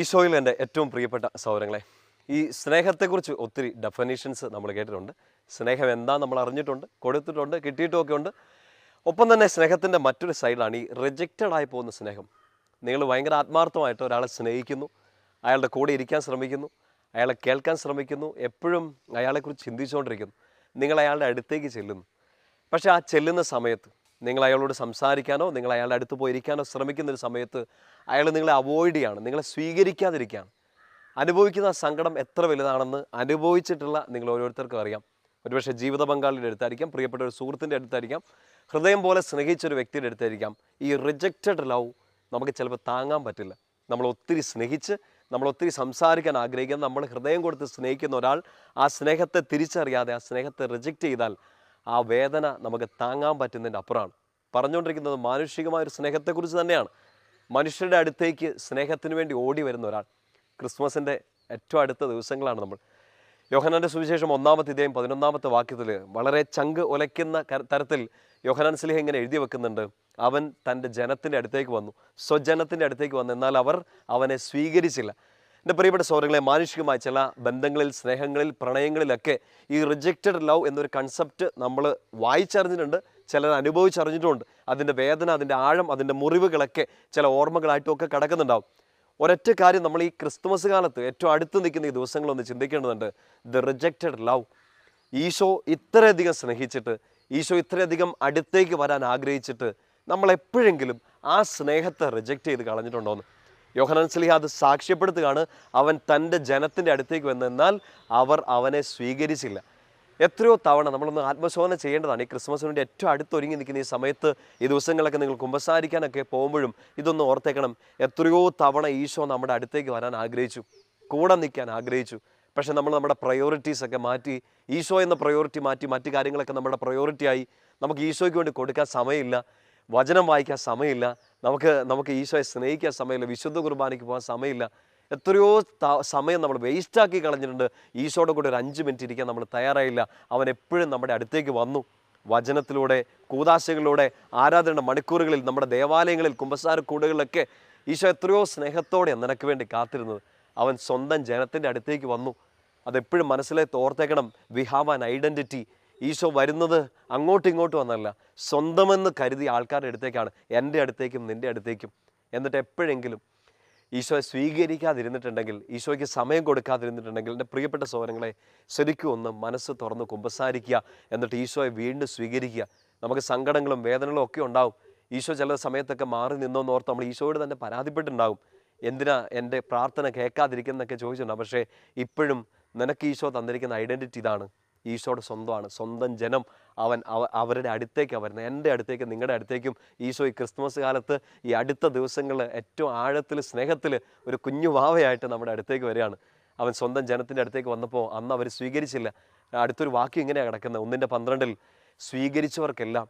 ഈശോയിൽ എന്റെ ഏറ്റവും പ്രിയപ്പെട്ട സൗരങ്ങളെ ഈ സ്നേഹത്തെക്കുറിച്ച് ഒത്തിരി ഡെഫനീഷൻസ് നമ്മൾ കേട്ടിട്ടുണ്ട്. സ്നേഹം എന്താ നമ്മൾ അറിഞ്ഞിട്ടുണ്ട് കൊടുത്തിട്ടുണ്ട് കിട്ടിയിട്ടുമൊക്കെ ഉണ്ട്. ഒപ്പം തന്നെ സ്നേഹത്തിന്റെ മറ്റൊരു സൈഡാണ് ഈ റിജക്റ്റഡ് ആയി പോകുന്ന സ്നേഹം. നിങ്ങൾ ഭയങ്കര ആത്മാർത്ഥമായിട്ട് ഒരാളെ സ്നേഹിക്കുന്നു അയാളുടെ കൂടെ ഇരിക്കാൻ ശ്രമിക്കുന്നു അയാളെ കേൾക്കാൻ ശ്രമിക്കുന്നു എപ്പോഴും അയാളെക്കുറിച്ച് ചിന്തിച്ചുകൊണ്ടിരിക്കുന്നു. നിങ്ങൾ അയാളുടെ അടുത്തേക്ക് ചെല്ലുന്നു. പക്ഷേ ആ ചെല്ലുന്ന സമയത്ത് നിങ്ങൾ അയാളോട് സംസാരിക്കാനോ നിങ്ങൾ അയാളുടെ അടുത്ത് പോയിരിക്കാനോ ശ്രമിക്കുന്ന ഒരു സമയത്ത് അയാൾ നിങ്ങളെ അവോയ്ഡ് ചെയ്യാണ് നിങ്ങളെ സ്വീകരിക്കാതിരിക്കുകയാണ്. അനുഭവിക്കുന്ന സങ്കടം എത്ര വലുതാണെന്ന് അനുഭവിച്ചിട്ടുള്ള നിങ്ങൾ ഓരോരുത്തർക്കും അറിയാം. ഒരുപക്ഷെ ജീവിത പങ്കാളിയുടെ അടുത്തായിരിക്കാം പ്രിയപ്പെട്ട ഒരു സുഹൃത്തിന്റെ അടുത്തായിരിക്കാം ഹൃദയം പോലെ സ്നേഹിച്ച ഒരു വ്യക്തിയുടെ അടുത്തായിരിക്കാം. ഈ റിജക്റ്റഡ് ലവ് നമുക്ക് ചിലപ്പോൾ താങ്ങാൻ പറ്റില്ല. നമ്മൾ ഒത്തിരി സ്നേഹിച്ച് നമ്മൾ ഒത്തിരി സംസാരിക്കാൻ ആഗ്രഹിക്കുന്ന നമ്മൾ ഹൃദയം കൊടുത്ത് സ്നേഹിക്കുന്ന ഒരാൾ ആ സ്നേഹത്തെ തിരിച്ചറിയാതെ ആ സ്നേഹത്തെ റിജക്റ്റ് ചെയ്താൽ ആ വേദന നമുക്ക് താങ്ങാൻ പറ്റുന്നതിന്റെ അപ്പുറമാണ്. പറഞ്ഞുകൊണ്ടിരിക്കുന്നത് മാനുഷികമായ ഒരു സ്നേഹത്തെക്കുറിച്ച് തന്നെയാണ്. മനുഷ്യരുടെ അടുത്തേക്ക് സ്നേഹത്തിന് വേണ്ടി ഓടി വരുന്ന ഒരാൾ. ക്രിസ്മസിന്റെ ഏറ്റവും അടുത്ത ദിവസങ്ങളാണ് നമ്മൾ. യോഹനാന്റെ സുവിശേഷം ഒന്നാമത്തെ ഇതേയും പതിനൊന്നാമത്തെ വാക്യത്തിൽ വളരെ ചങ്ക് ഒലയ്ക്കുന്ന തരത്തിൽ യോഹനാൻ സ്ലിഹ ഇങ്ങനെ എഴുതി വെക്കുന്നുണ്ട്. അവൻ തന്റെ ജനത്തിന്റെ അടുത്തേക്ക് വന്നു. സ്വജനത്തിന്റെ അടുത്തേക്ക് വന്നു. എന്നാൽ അവർ അവനെ സ്വീകരിച്ചില്ല. എന്റെ പ്രിയപ്പെട്ട സൗഹൃദങ്ങളെ മാനുഷികമായ ചില ബന്ധങ്ങളിൽ സ്നേഹങ്ങളിൽ പ്രണയങ്ങളിലൊക്കെ ഈ റിജക്റ്റഡ് ലവ് എന്നൊരു കൺസെപ്റ്റ് നമ്മൾ വായിച്ചറിഞ്ഞിട്ടുണ്ട്. ചിലർ അനുഭവിച്ചറിഞ്ഞിട്ടുണ്ട്. അതിന്റെ വേദന അതിന്റെ ആഴം അതിന്റെ മുറിവുകളൊക്കെ ചില ഓർമ്മകളായിട്ടും ഒക്കെ കിടക്കുന്നുണ്ടാവും. ഒരൊറ്റ കാര്യം നമ്മൾ ഈ ക്രിസ്തുമസ് കാലത്ത് ഏറ്റവും അടുത്ത് നിൽക്കുന്ന ഈ ദിവസങ്ങളൊന്ന് ചിന്തിക്കേണ്ടതുണ്ട്. ദ റിജക്റ്റഡ് ലവ് ഈശോ ഇത്രയധികം സ്നേഹിച്ചിട്ട് ഈശോ ഇത്രയധികം അടുത്തേക്ക് വരാൻ ആഗ്രഹിച്ചിട്ട് നമ്മൾ എപ്പോഴെങ്കിലും ആ സ്നേഹത്തെ റിജക്റ്റ് ചെയ്ത് കളഞ്ഞിട്ടുണ്ടോയെന്ന് യോഹനാൻ സ്ലിഹ അത് സാക്ഷ്യപ്പെടുത്തുകയാണ്. അവൻ തന്റെ ജനത്തിന്റെ അടുത്തേക്ക് വന്നെന്നാൽ അവർ അവനെ സ്വീകരിച്ചില്ല. എത്രയോ തവണ നമ്മളൊന്ന് ആത്മശോധന ചെയ്യേണ്ടതാണ്. ഈ ക്രിസ്മസിന് വേണ്ടി ഏറ്റവും അടുത്തൊരുങ്ങി നിൽക്കുന്ന ഈ സമയത്ത് ഈ ദിവസങ്ങളൊക്കെ നിങ്ങൾ കുമ്പസാരിക്കാനൊക്കെ പോകുമ്പോഴും ഇതൊന്ന് ഓർത്തേക്കണം. എത്രയോ തവണ ഈശോ നമ്മുടെ അടുത്തേക്ക് വരാൻ ആഗ്രഹിച്ചു. കൂടെ നിൽക്കാൻ ആഗ്രഹിച്ചു. പക്ഷെ നമ്മൾ നമ്മുടെ പ്രയോറിറ്റീസൊക്കെ മാറ്റി ഈശോ എന്ന പ്രയോറിറ്റി മാറ്റി മറ്റു കാര്യങ്ങളൊക്കെ നമ്മുടെ പ്രയോറിറ്റിയായി നമുക്ക് ഈശോയ്ക്ക് വേണ്ടി കൊടുക്കാൻ സമയമില്ല. വചനം വായിക്കാൻ സമയമില്ല. നമുക്ക് നമുക്ക് ഈശോയെ സ്നേഹിക്കാൻ സമയമില്ല. വിശുദ്ധ കുർബാനയ്ക്ക് പോകാൻ സമയമില്ല. എത്രയോ സമയം നമ്മൾ വേസ്റ്റാക്കി കളഞ്ഞിട്ടുണ്ട്. ഈശോയുടെ കൂടെ ഒരു അഞ്ച് മിനിറ്റ് ഇരിക്കാൻ നമ്മൾ തയ്യാറായില്ല. അവൻ എപ്പോഴും നമ്മുടെ അടുത്തേക്ക് വന്നു. വചനത്തിലൂടെ കൂതാശകളിലൂടെ ആരാധനയുടെ മണിക്കൂറുകളിൽ നമ്മുടെ ദേവാലയങ്ങളിൽ കുമ്പസാര കൂടുകളിലൊക്കെ ഈശോ എത്രയോ സ്നേഹത്തോടെ നിനക്ക് വേണ്ടി കാത്തിരുന്നത്. അവൻ സ്വന്തം ജനത്തിന്റെ അടുത്തേക്ക് വന്നു. അതെപ്പോഴും മനസ്സിലെ തോർത്തേക്കണം. We have an identity Isho വരുന്നത് അങ്ങോട്ടും ഇങ്ങോട്ടും വന്നല്ല സ്വന്തമെന്ന് കരുതി ആൾക്കാരുടെ അടുത്തേക്കാണ്. എന്റെ അടുത്തേക്കും നിന്റെ അടുത്തേക്കും. എന്നിട്ട് എപ്പോഴെങ്കിലും ഈശോയെ സ്വീകരിക്കാതിരുന്നിട്ടുണ്ടെങ്കിൽ ഈശോയ്ക്ക് സമയം കൊടുക്കാതിരുന്നിട്ടുണ്ടെങ്കിൽ എന്റെ പ്രിയപ്പെട്ട സഹോദരങ്ങളെ ശരിക്കും ഒന്ന് മനസ്സ് തുറന്ന് കുമ്പസാരിക്കുക എന്നിട്ട് ഈശോയെ വീണ്ടും സ്വീകരിക്കുക. നമുക്ക് സങ്കടങ്ങളും വേദനകളും ഒക്കെ ഉണ്ടാവും. ഈശോ ചില സമയത്തൊക്കെ മാറി നിന്നോന്ന് ഓർത്ത് നമ്മൾ ഈശോയോട് തന്നെ പരാതിപ്പെട്ടിട്ടുണ്ടാകും എന്തിനാ എന്റെ പ്രാർത്ഥന കേൾക്കാതിരിക്കുന്നൊക്കെ ചോദിച്ചിട്ടുണ്ടാകും പക്ഷേ ഇപ്പോഴും നിനക്ക് ഈശോ തന്നിരിക്കുന്ന ഐഡന്റിറ്റി ഇതാണ്. ഈശോയുടെ സ്വന്തമാണ്. സ്വന്തം ജനം അവൻ അവരുടെ അടുത്തേക്ക് വരുന്നത്. എന്റെ അടുത്തേക്ക് നിങ്ങളുടെ അടുത്തേക്കും ഈശോ ഈ ക്രിസ്മസ് കാലത്ത് ഈ അടുത്ത ദിവസങ്ങളിൽ ഏറ്റവും ആഴത്തിൽ സ്നേഹത്തിൽ ഒരു കുഞ്ഞു വാവയായിട്ട് നമ്മുടെ അടുത്തേക്ക് വരികയാണ്. അവൻ സ്വന്തം ജനത്തിന്റെ അടുത്തേക്ക് വന്നപ്പോൾ അന്ന് അവർ സ്വീകരിച്ചില്ല. അടുത്തൊരു വാക്യം ഇങ്ങനെയാണ് കിടക്കുന്നത്. ഒന്നിന്റെ പന്ത്രണ്ടിൽ സ്വീകരിച്ചവർക്കെല്ലാം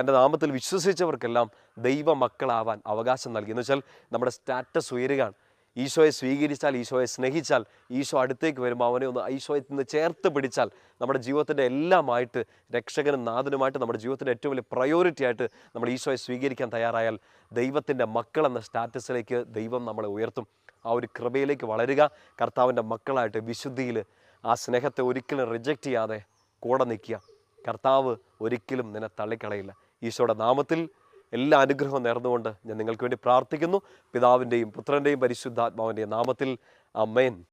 തന്റെ നാമത്തിൽ വിശ്വസിച്ചവർക്കെല്ലാം ദൈവ മക്കളാവാൻ അവകാശം നൽകി. എന്ന് വെച്ചാൽ നമ്മുടെ സ്റ്റാറ്റസ് ഉയരുകയാണ്. ഈശോയെ സ്വീകരിച്ചാൽ ഈശോയെ സ്നേഹിച്ചാൽ ഈശോ അടുത്തേക്ക് വരുമ്പോൾ അവനെ ഒന്ന് ഈശോയെ നിന്ന് ചേർത്ത് പിടിച്ചാൽ നമ്മുടെ ജീവിതത്തിന്റെ എല്ലാമായിട്ട് രക്ഷകനും നാഥനുമായിട്ട് നമ്മുടെ ജീവിതത്തിന്റെ ഏറ്റവും വലിയ പ്രയോറിറ്റി ആയിട്ട് നമ്മൾ ഈശോയെ സ്വീകരിക്കാൻ തയ്യാറായാൽ ദൈവത്തിന്റെ മക്കൾ എന്ന സ്റ്റാറ്റസിലേക്ക് ദൈവം നമ്മളെ ഉയർത്തും. ആ ഒരു കൃപയിലേക്ക് വളരുക. കർത്താവിന്റെ മക്കളായിട്ട് വിശുദ്ധിയിൽ ആ സ്നേഹത്തെ ഒരിക്കലും റിജക്റ്റ് ചെയ്യാതെ കൂടെ നിൽക്കുക. കർത്താവ് ഒരിക്കലും നിന്നെ തള്ളിക്കളയില്ല. ഈശോയുടെ നാമത്തിൽ എല്ലാ അനുഗ്രഹവും നേർന്നുകൊണ്ട് ഞാൻ നിങ്ങൾക്ക് വേണ്ടി പ്രാർത്ഥിക്കുന്നു. പിതാവിന്റെയും പുത്രന്റെയും പരിശുദ്ധാത്മാവിന്റെയും നാമത്തിൽ. അമ്മേൻ